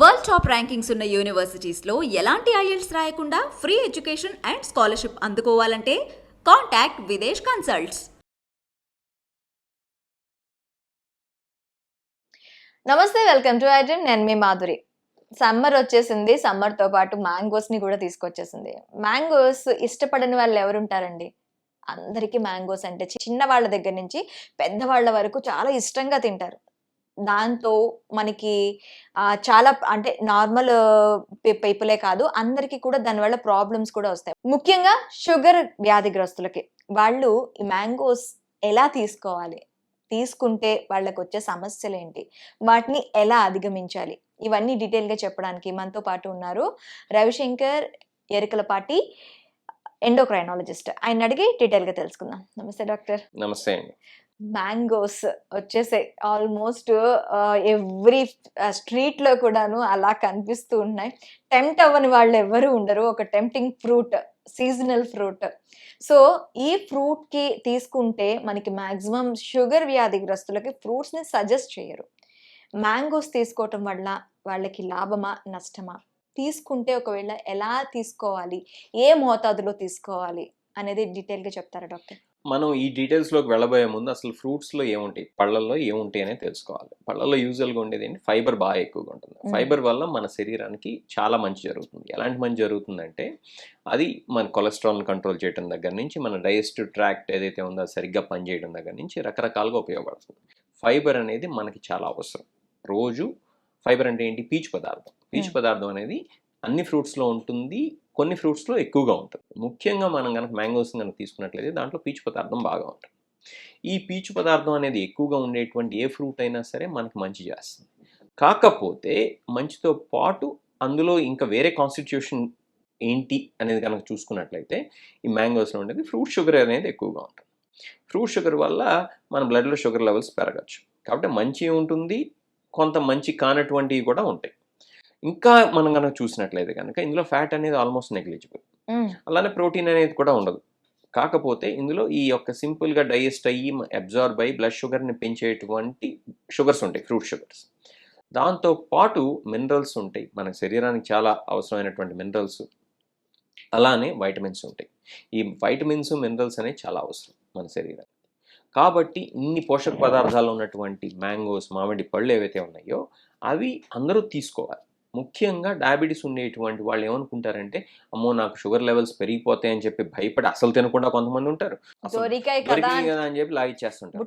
World top rankings ఉన్న యూనివర్సిటీస్లో ఎలాంటి IELTS రాయకుండా ఫ్రీ ఎడ్యుకేషన్ అండ్ స్కాలర్షిప్ అందుకోవాలంటే కాంటాక్ట్ విదేశ్ కన్సల్ట్స్. నమస్తే వెల్కమ్ టు ఐడ్రీమ్. నేను మీ మాధురి. సమ్మర్ వచ్చేసింది. సమ్మర్తో పాటు మ్యాంగోస్ని కూడా తీసుకొచ్చేసింది. మ్యాంగోస్ ఇష్టపడని వాళ్ళు ఎవరు ఉంటారండి అందరికీ మ్యాంగోస్ అంటే చిన్న వాళ్ళ దగ్గర నుంచి పెద్దవాళ్ళ వరకు చాలా ఇష్టంగా తింటారు. దాంతో మనకి చాలా అంటే నార్మల్ పీపులే కాదు అందరికీ కూడా దానివల్ల ప్రాబ్లమ్స్ కూడా వస్తాయి. ముఖ్యంగా షుగర్ వ్యాధిగ్రస్తులకి. వాళ్ళు ఈ మ్యాంగోస్ ఎలా తీసుకోవాలి? తీసుకుంటే వాళ్ళకి వచ్చే సమస్యలు ఏంటి వాటిని ఎలా అధిగమించాలి? ఇవన్నీ డీటెయిల్గా చెప్పడానికి మనతో పాటు ఉన్నారు రవిశంకర్ ఎరికలపాటి ఎండోక్రైనాలజిస్ట్. ఆయన అడిగి డీటెయిల్గా తెలుసుకుందాం. నమస్తే డాక్టర్. నమస్తే అండి. మ్యాంగోస్ వచ్చేసాయి. ఆల్మోస్ట్ ఎవ్రీ స్ట్రీట్లో కూడాను అలా కనిపిస్తూ ఉన్నాయి. టెంప్ట్ అవ్వని వాళ్ళు ఎవరు ఉండరు. ఒక tempting fruit seasonal fruit. So ఈ ఫ్రూట్కి తీసుకుంటే మనకి మ్యాక్సిమం షుగర్ వ్యాధిగ్రస్తులకి ఫ్రూట్స్ని సజెస్ట్ చేయరు. మ్యాంగోస్ తీసుకోవటం వల్ల వాళ్ళకి లాభమా నష్టమా? తీసుకుంటే ఒకవేళ ఎలా తీసుకోవాలి? ఏ మోతాదులో తీసుకోవాలి? అనేది డీటెయిల్గా చెప్తారా డాక్టర్? మనం ఈ డీటెయిల్స్లోకి వెళ్ళబోయే ముందు అసలు ఫ్రూట్స్లో ఏముంటాయి? పళ్ళల్లో ఏముంటాయి అనేది తెలుసుకోవాలి. పళ్ళల్లో యూజువల్గా ఉండేది ఏంటి? ఫైబర్ బాగా ఎక్కువగా ఉంటుంది. ఫైబర్ వల్ల మన శరీరానికి చాలా మంచి జరుగుతుంది. ఎలాంటి మంచి జరుగుతుందంటే అది మన కొలెస్ట్రాల్ని కంట్రోల్ చేయడం దగ్గర నుంచి మన డైజెస్టివ్ ట్రాక్ట్ ఏదైతే ఉందో సరిగ్గా పనిచేయడం దగ్గర నుంచి రకరకాలుగా ఉపయోగపడుతుంది. ఫైబర్ అనేది మనకి చాలా అవసరం. రోజు ఫైబర్ అంటే ఏంటి? పీచు పదార్థం. పీచు. పదార్థం అనేది అన్ని ఫ్రూట్స్లో ఉంటుంది. కొన్ని ఫ్రూట్స్లో ఎక్కువగా ఉంటుంది. ముఖ్యంగా మనం కనుక మ్యాంగోస్ కనుక తీసుకున్నట్లయితే దాంట్లో పీచు పదార్థం బాగా ఉంటుంది. ఈ పీచు పదార్థం అనేది ఎక్కువగా ఉండేటువంటి ఏ ఫ్రూట్ అయినా సరే మనకి మంచి చేస్తుంది. కాకపోతే మంచితో పాటు అందులో ఇంకా వేరే కాన్స్టిట్యూషన్ ఏంటి అనేది కనుక చూసుకున్నట్లయితే ఈ మ్యాంగోస్లో ఉండేది ఫ్రూట్ షుగర్ అనేది ఎక్కువగా ఉంటుంది. ఫ్రూట్ షుగర్ వల్ల మన బ్లడ్లో షుగర్ లెవెల్స్ పెరగచ్చు. కాబట్టి మంచి ఉంటుంది కొంత మంచి కానటువంటివి కూడా ఉంటాయి. ఇంకా మనం కనుక చూసినట్లయితే కనుక ఇందులో ఫ్యాట్ అనేది ఆల్మోస్ట్ నెగ్లిజిబుల్. అలానే ప్రోటీన్ అనేది కూడా ఉండదు. కాకపోతే ఇందులో ఈ యొక్క సింపుల్గా డైజెస్ట్ అయ్యి అబ్జార్బ్ అయ్యి బ్లడ్ షుగర్ని పెంచేటువంటి షుగర్స్ ఉంటాయి ఫ్రూట్ షుగర్స్. దాంతో పాటు మినరల్స్ ఉంటాయి. మన శరీరానికి చాలా అవసరమైనటువంటి మినరల్స్. అలానే వైటమిన్స్ ఉంటాయి. ఈ వైటమిన్స్ మినరల్స్ అనేవి చాలా అవసరం మన శరీరానికి. కాబట్టి ఇన్ని పోషక పదార్థాలు ఉన్నటువంటి మ్యాంగోస్ మామిడి పళ్ళు ఏవైతే ఉన్నాయో అవి అందరూ తీసుకోవాలి. ముఖ్యంగా డయాబెటీస్ ఉండేటువంటి వాళ్ళు ఏమనుకుంటారంటే అమ్మో నాకు షుగర్ లెవెల్స్ పెరిగిపోతాయని చెప్పి భయపడి అసలు తినకుండా కొంతమంది ఉంటారు. దొరికాయి కదా అని చెప్పి లాగిచ్చేస్తుంటారు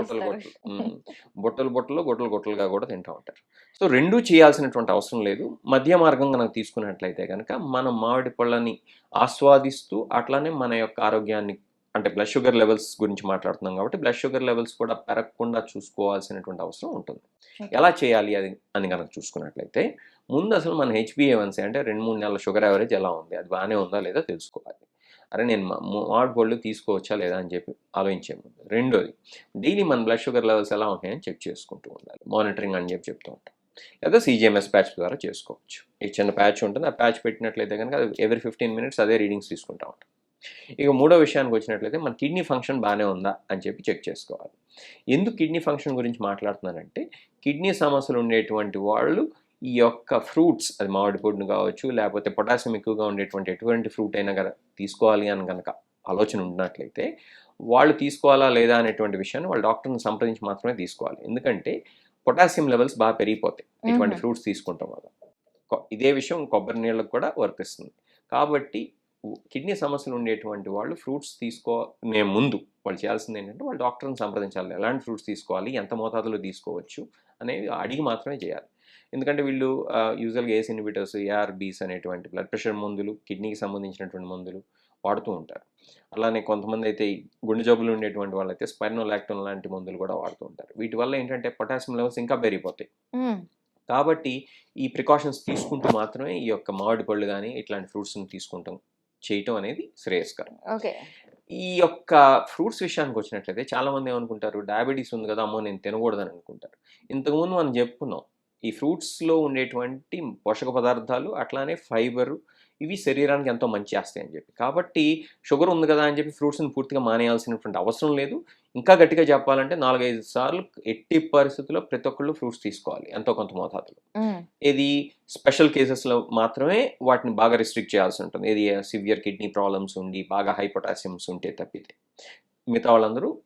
బుట్టలు ఉమ్. బుట్టలు బుట్టలు గొట్టలు గొట్టలుగా కూడా తింటూ ఉంటారు. సో రెండూ చేయాల్సినటువంటి అవసరం లేదు. మధ్య మార్గం కనుక తీసుకున్నట్లయితే కనుక మనం మామిడి పళ్ళని ఆస్వాదిస్తూ అట్లానే మన యొక్క ఆరోగ్యాన్ని అంటే బ్లడ్ షుగర్ లెవెల్స్ గురించి మాట్లాడుతున్నాం కాబట్టి బ్లడ్ షుగర్ లెవెల్స్ కూడా పెరగకుండా చూసుకోవాల్సినటువంటి అవసరం ఉంటుంది. ఎలా చేయాలి అది అని కనుక చూసుకున్నట్లయితే ముందు అసలు మన హెచ్బిఏవన్సీ అంటే రెండు మూడు నెలల షుగర్ యావరేజ్ ఎలా ఉంది? అది బాగానే ఉందా లేదా తెలుసుకోవాలి. అరే నేను మామిడి పళ్ళు తీసుకోవచ్చా లేదా అని చెప్పి ఆలోచించే ముందు. రెండోది డైలీ మన బ్లడ్ షుగర్ లెవెల్స్ ఎలా ఉంటాయని చెక్ చేసుకుంటూ ఉండాలి. మానిటరింగ్ అని చెప్పి చెప్తూ ఉంటాం. లేదా సీజీఎంఎస్ ప్యాచ్ ద్వారా చేసుకోవచ్చు. ఈ చిన్న ప్యాచ్ ఉంటుంది. ఆ ప్యాచ్ పెట్టినట్లయితే కనుక అది ఎవ్రీ ఫిఫ్టీన్ మినిట్స్ అదే రీడింగ్స్ తీసుకుంటా ఉంటాం. ఇక మూడో విషయానికి వచ్చినట్లయితే మన కిడ్నీ ఫంక్షన్ బాగానే ఉందా అని చెప్పి చెక్ చేసుకోవాలి. ఎందుకు కిడ్నీ ఫంక్షన్ గురించి మాట్లాడుతున్నానంటే కిడ్నీ సమస్యలు ఉండేటువంటి వాళ్ళు ఈ యొక్క ఫ్రూట్స్ అది మామిడి పండు కావచ్చు లేకపోతే పొటాషియం ఎక్కువగా ఉండేటువంటి ఎటువంటి ఫ్రూట్ అయినా కనుక తీసుకోవాలి అని కనుక ఆలోచన ఉన్నట్లయితే వాళ్ళు తీసుకోవాలా లేదా అనేటువంటి విషయాన్ని వాళ్ళ డాక్టర్ని సంప్రదించి మాత్రమే తీసుకోవాలి. ఎందుకంటే పొటాషియం లెవెల్స్ బాగా పెరిగిపోతాయి. ఇటువంటి. ఫ్రూట్స్ తీసుకుంటాం వల్ల. ఇదే విషయం కొబ్బరి నీళ్ళకు కూడా వర్తిస్తుంది. కాబట్టి కిడ్నీ సమస్యలు ఉండేటువంటి వాళ్ళు ఫ్రూట్స్ తీసుకునే ముందు వాళ్ళు చేయాల్సింది ఏంటంటే వాళ్ళు డాక్టర్ని సంప్రదించాలి. ఎలాంటి ఫ్రూట్స్ తీసుకోవాలి? ఎంత మోతాదులో తీసుకోవచ్చు? అనేవి అడిగి మాత్రమే చేయాలి. ఎందుకంటే వీళ్ళు యూజువల్గా ఏస్ ఇన్హిబిటర్స్ ఏఆర్బీస్ అనేటువంటి బ్లడ్ ప్రెషర్ మందులు కిడ్నీకి సంబంధించినటువంటి మందులు వాడుతూ ఉంటారు. అలానే కొంతమంది అయితే గుండె జబ్బులు ఉండేటువంటి వాళ్ళైతే స్పైర్నోలాక్టోన్ లాంటి మందులు కూడా వాడుతూ ఉంటారు. వీటి వల్ల ఏంటంటే పొటాషియం లెవెల్స్ ఇంకా పెరిగిపోతాయి. కాబట్టి ఈ ప్రికాషన్స్ తీసుకుంటూ మాత్రమే ఈ యొక్క మామిడి పళ్ళు కానీ ఇట్లాంటి ఫ్రూట్స్ని తీసుకుంటాం. చేయటం అనేది శ్రేయస్కరం. ఓకే. ఈ యొక్క ఫ్రూట్స్ విషయానికి వచ్చినట్లయితే చాలామంది ఏమనుకుంటారు డయాబెటీస్ ఉంది కదా అమ్మో నేను తినకూడదని అనుకుంటారు. ఇంతకుముందు మనం చెప్పుకున్నాం ఈ ఫ్రూట్స్లో ఉండేటువంటి పోషక పదార్థాలు అట్లానే ఫైబరు ఇవి శరీరానికి ఎంతో మంచి చేస్తాయి అని చెప్పి. కాబట్టి షుగర్ ఉంది కదా అని చెప్పి ఫ్రూట్స్ని పూర్తిగా మానేయాల్సినటువంటి అవసరం లేదు. ఇంకా గట్టిగా చెప్పాలంటే నాలుగైదు సార్లు ఎట్టి పరిస్థితుల్లో ప్రతి ఒక్కళ్ళు ఫ్రూట్స్ తీసుకోవాలి ఎంతో కొంత మోతాదులో. ఇది స్పెషల్ కేసెస్లో మాత్రమే వాటిని బాగా రిస్ట్రిక్ట్ చేయాల్సి ఉంటుంది. ఇది సివియర్ కిడ్నీ ప్రాబ్లమ్స్ ఉండి బాగా హై పొటాసియమ్స్ ఉంటే తప్పితే. మిగతా వాళ్ళందరూ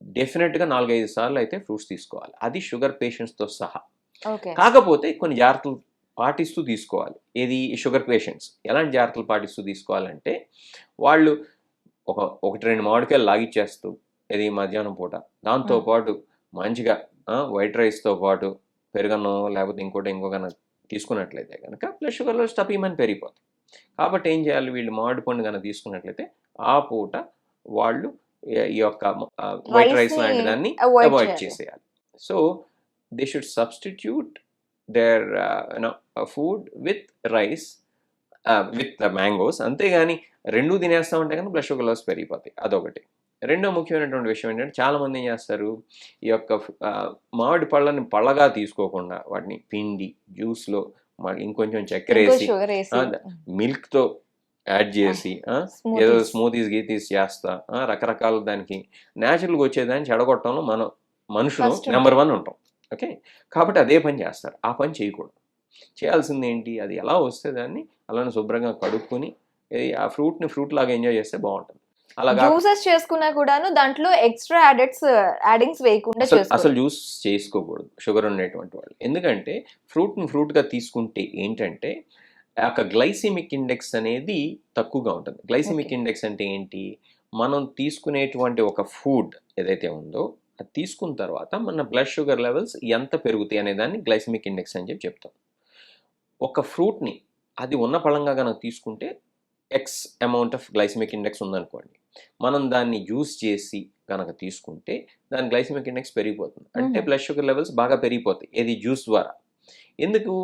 డెఫినెట్గా నాలుగైదు సార్లు అయితే ఫ్రూట్స్ తీసుకోవాలి. అది షుగర్ పేషెంట్స్తో సహా. ఓకే. కాకపోతే కొన్ని జాగ్రత్తలు పాటిస్తూ తీసుకోవాలి. ఏది షుగర్ పేషెంట్స్ ఎలాంటి జాగ్రత్తలు పాటిస్తూ తీసుకోవాలంటే వాళ్ళు ఒక ఒకటి రెండు మామిడికాయలు లాగిచ్చేస్తూ ఇది మధ్యాహ్నం పూట. దాంతో. పాటు మంచిగా వైట్ రైస్తో పాటు పెరుగన్నం లేకపోతే ఇంకోటి ఇంకొక తీసుకున్నట్లయితే కనుక బ్లడ్ షుగర్ లెవెల్స్ తప్పమని పెరిగిపోతాయి. కాబట్టి ఏం చేయాలి? వీళ్ళు మామిడి పండు కనుక తీసుకున్నట్లయితే ఆ పూట వాళ్ళు ఈ- యొక్క వైట్ రైస్ లాంటి దాన్ని అవాయిడ్. చేసేయాలి. So they should substitute their food with rice with mangoes. అంతేగాని రెండు తినేస్తా ఉంటే కనుక బ్లడ్ షుగర్ లెవెల్స్ పెరిగిపోతాయి. అదొకటి. రెండో ముఖ్యమైనటువంటి విషయం ఏంటంటే చాలా మంది ఏం చేస్తారు? ఈ యొక్క మామిడి పళ్ళని పళ్ళగా తీసుకోకుండా వాటిని పిండి జ్యూస్లో ఇంకొంచెం చక్కెర వేసి మిల్క్తో యాడ్ చేసి ఏదో. స్మూతీస్ గీతీస్ చేస్తా రకరకాల దానికి న్యాచురల్గా వచ్చేదాన్ని చెడగొట్టడంలో మనం మనుషులు. నెంబర్ వన్ ఉంటాం. ఓకే? కాబట్టి అదే పని చేస్తారు. ఆ పని చేయకూడదు. చేయాల్సింది ఏంటి? అది ఎలా వస్తే దాన్ని అలానే శుభ్రంగా కడుక్కొని ఆ ఫ్రూట్ని ఫ్రూట్ లాగా ఎంజాయ్ చేస్తే బాగుంటుంది. జ్యూసెస్ చేసుకున్నా కూడాను దాంట్లో ఎక్స్ట్రా యాడెడ్స్ యాడింగ్స్ వేయకుండా అసలు జ్యూస్ చేసుకోకూడదు షుగర్ ఉండేటువంటి వాళ్ళు. ఎందుకంటే ఫ్రూట్ని ఫ్రూట్గా తీసుకుంటే ఏంటంటే ఆ గ్లైసిమిక్ ఇండెక్స్ అనేది తక్కువగా ఉంటుంది. గ్లైసిమిక్. ఇండెక్స్ అంటే ఏంటి? మనం తీసుకునేటువంటి ఒక ఫుడ్ ఏదైతే ఉందో అది తీసుకున్న తర్వాత మన బ్లడ్ షుగర్ లెవెల్స్ ఎంత పెరుగుతాయి అనే దాన్ని గ్లైసిమిక్ ఇండెక్స్ అని చెప్పి చెప్తాం. ఒక ఫ్రూట్ని అది ఉన్న పళంగా కనుక తీసుకుంటే X amount of glycemic index ఉందనుకోండి మనం దాన్ని జ్యూస్ చేసి కనుక తీసుకుంటే దాని గ్లైసిమిక్ ఇండెక్స్ పెరిగిపోతుంది. అంటే. బ్లడ్ షుగర్ లెవెల్స్ బాగా పెరిగిపోతాయి ఏది జ్యూస్ ద్వారా. ఎందుకు?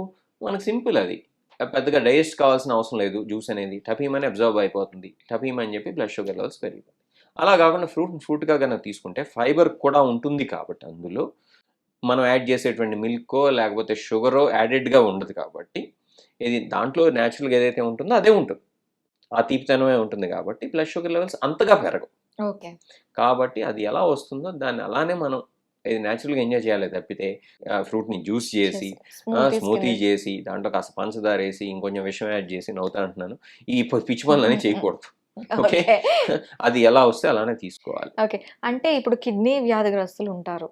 మనకు సింపుల్ అది. పెద్దగా డైజెస్ట్ కావాల్సిన అవసరం లేదు జ్యూస్ అనేది. టపీమని అబ్జర్వ్ అయిపోతుంది. టపీమ్ అని చెప్పి బ్లడ్ షుగర్ లెవెల్స్ పెరిగిపోతాయి. అలా కాకుండా ఫ్రూట్ ఫ్రూట్గా కనుక తీసుకుంటే ఫైబర్ కూడా ఉంటుంది కాబట్టి అందులో మనం యాడ్ చేసేటువంటి మిల్కో లేకపోతే షుగరో యాడెడ్గా ఉండదు కాబట్టి ఇది దాంట్లో న్యాచురల్గా ఏదైతే ఉంటుందో అదే ఉంటుంది. ఆ తీపితనమే ఉంటుంది కాబట్టి బ్లడ్ షుగర్ లెవెల్స్ అంతగా పెరగవు. ఓకే. కాబట్టి అది ఎలా వస్తుందో దాన్ని అలానే మనం ఇది న్యాచురల్గా ఎంజాయ్ చేయాలి తప్పితే ఫ్రూట్ని జ్యూస్ చేసి స్మూతీ చేసి దాంట్లో కాస్త పంచదార వేసి ఇంకొంచెం విషం యాడ్ చేసి నవ్వుతా అంటున్నాను. ఈ పిచ్చి పనులని చేయకూడదు. ఓకే. ఓకే? అది ఎలా వస్తే అలానే తీసుకోవాలి. అంటే ఇప్పుడు కిడ్నీ వ్యాధిగ్రస్తులు ఉంటారు.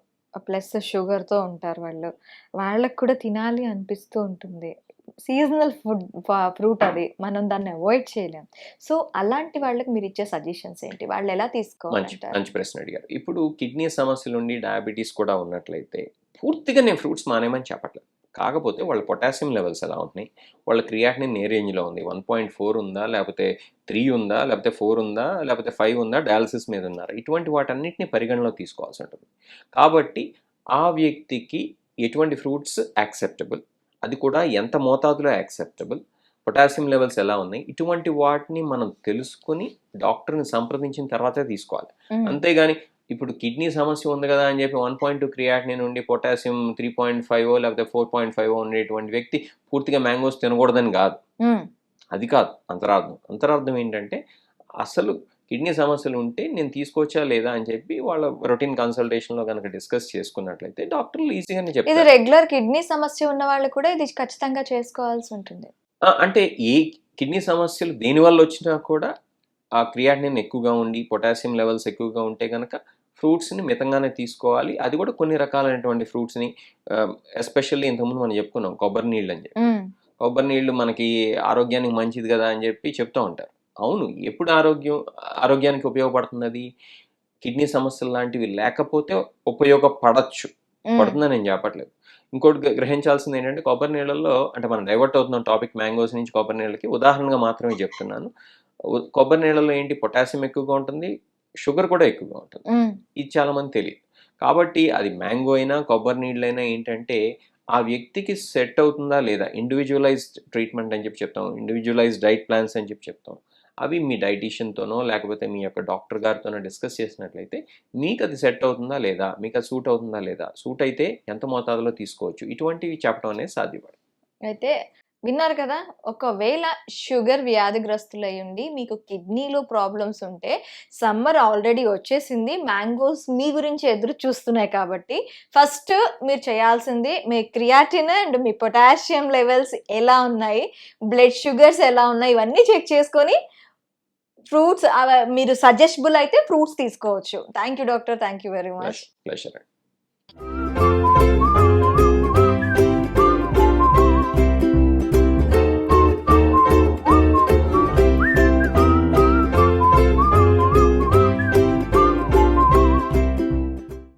ప్లస్ షుగర్తో ఉంటారు వాళ్ళు. వాళ్ళకి కూడా తినాలి అనిపిస్తూ ఉంటుంది. సీజనల్ ఫుడ్ ఫ్రూట్ అది మనం దాన్ని అవాయిడ్ చేయలేం. సో అలాంటి వాళ్ళకి మీరు ఇచ్చే సజెషన్స్ ఏంటి? వాళ్ళు ఎలా మంచి తీసుకోవాలంటారు? మంచి ప్రశ్న అడిగారు. ఇప్పుడు కిడ్నీ సమస్యలు ఉండి డయాబెటీస్ కూడా ఉన్నట్లయితే పూర్తిగా నేను ఫ్రూట్స్ మానేమని చెప్పట్లేదు. కాకపోతే వాళ్ళ పొటాషియం లెవెల్స్ ఎలా ఉన్నాయి వాళ్ళ క్రియాటినిన్ ఏ రేంజ్లో ఉంది? వన్ పాయింట్ ఫోర్ ఉందా? లేకపోతే త్రీ ఉందా? లేకపోతే ఫోర్ ఉందా? లేకపోతే ఫైవ్ ఉందా? డయాలసిస్ మీద ఉన్నారా? ఇటువంటి వాటన్నిటిని పరిగణలో తీసుకోవాల్సి ఉంటుంది. కాబట్టి ఆ వ్యక్తికి ఎటువంటి ఫ్రూట్స్ యాక్సెప్టబుల్ అది కూడా ఎంత మోతాదులో యాక్సెప్టబుల్? పొటాషియం లెవెల్స్ ఎలా ఉన్నాయి? ఇటువంటి వాటిని మనం తెలుసుకుని డాక్టర్ని సంప్రదించిన తర్వాతే తీసుకోవాలి. అంతేగాని ఇప్పుడు కిడ్నీ సమస్య ఉంది కదా అని చెప్పి వన్ పాయింట్ టూ క్రియాటినిన్ నుండి పొటాషియం త్రీ పాయింట్ ఫైవ్ లేకపోతే ఫోర్ పాయింట్ ఫైవ్ ఉండేటువంటి వ్యక్తి పూర్తిగా మ్యాంగోస్ తినకూడదని కాదు. అది కాదు అంతరార్థం. అంతరార్థం ఏంటంటే అసలు కిడ్నీ సమస్యలు ఉంటే నేను తీసుకోవచ్చా లేదా అని చెప్పి వాళ్ళ రొటీన్ కన్సల్టేషన్లో కనుక డిస్కస్ చేసుకున్నట్లయితే డాక్టర్లు ఈజీగానే ఇది చెప్తారు. రెగ్యులర్ కిడ్నీ సమస్య ఉన్న వాళ్ళు కూడా ఇది ఖచ్చితంగా చేసుకోవాల్సి ఉంటుంది. అంటే ఏ కిడ్నీ సమస్యలు దేనివల్ల వచ్చినా కూడా ఆ క్రియాటినిన్ ఎక్కువగా ఉండి పొటాషియం లెవెల్స్ ఎక్కువగా ఉంటే కనుక ఫ్రూట్స్ని మితంగానే తీసుకోవాలి. అది కూడా కొన్ని రకాలైనటువంటి ఫ్రూట్స్ని ఎస్పెషల్లీ ఇంతకుముందు మనం చెప్పుకున్నాం కొబ్బరి నీళ్ళు అని చెప్పి. కొబ్బరి నీళ్ళు మనకి ఆరోగ్యానికి మంచిది కదా అని చెప్పి చెప్తూ ఉంటారు. అవును. ఎప్పుడు ఆరోగ్యం ఆరోగ్యానికి ఉపయోగపడుతుంది అది కిడ్నీ సమస్యలు లాంటివి లేకపోతే ఉపయోగపడచ్చు. పడుతుందని నేను చెప్పట్లేదు. ఇంకోటి గ్ర- గ్రహించాల్సింది ఏంటంటే కొబ్బరి నీళ్ళల్లో అంటే మనం డైవర్ట్ అవుతున్నాం టాపిక్ మ్యాంగోస్ నుంచి కొబ్బరి నీళ్ళకి. ఉదాహరణగా మాత్రమే చెప్తున్నాను. కొబ్బరి నీళ్ళలో ఏంటి? పొటాషియం ఎక్కువగా ఉంటుంది. షుగర్ కూడా ఎక్కువగా ఉంటుంది. ఇది చాలా మంది తెలియదు. కాబట్టి అది మ్యాంగో అయినా కొబ్బరి నీళ్ళైనా ఏంటంటే ఆ వ్యక్తికి సెట్ అవుతుందా లేదా? ఇండివిజువలైజ్డ్ ట్రీట్మెంట్ అని చెప్పి చెప్తాం. ఇండివిజువలైజ్డ్ డైట్ ప్లాన్స్ అని చెప్పి చెప్తాం. అవి మీ డైటీషియన్తోనో లేకపోతే మీ యొక్క డాక్టర్ గారితోనో డిస్కస్ చేసినట్లయితే మీకు అది సెట్ అవుతుందా లేదా? మీకు అది సూట్ అవుతుందా లేదా? సూట్ అయితే ఎంత మోతాదులో తీసుకోవచ్చు? ఇటువంటివి చెప్పడం అనేది సాధ్యపడదు. అయితే విన్నారు కదా ఒకవేళ షుగర్ వ్యాధిగ్రస్తులై అయ్యుండి మీకు కిడ్నీలో ప్రాబ్లమ్స్ ఉంటే సమ్మర్ ఆల్రెడీ వచ్చేసింది మ్యాంగోస్ మీ గురించి ఎదురు చూస్తున్నాయి కాబట్టి ఫస్ట్ మీరు చేయాల్సింది మీ క్రియాటిన్ అండ్ మీ పొటాషియం లెవెల్స్ ఎలా ఉన్నాయి బ్లడ్ షుగర్స్ ఎలా ఉన్నాయి ఇవన్నీ చెక్ చేసుకొని ఫ్రూట్స్ మీరు సజెస్టబుల్ అయితే ఫ్రూట్స్ తీసుకోవచ్చు. Thank you doctor thank you very much. Pleasure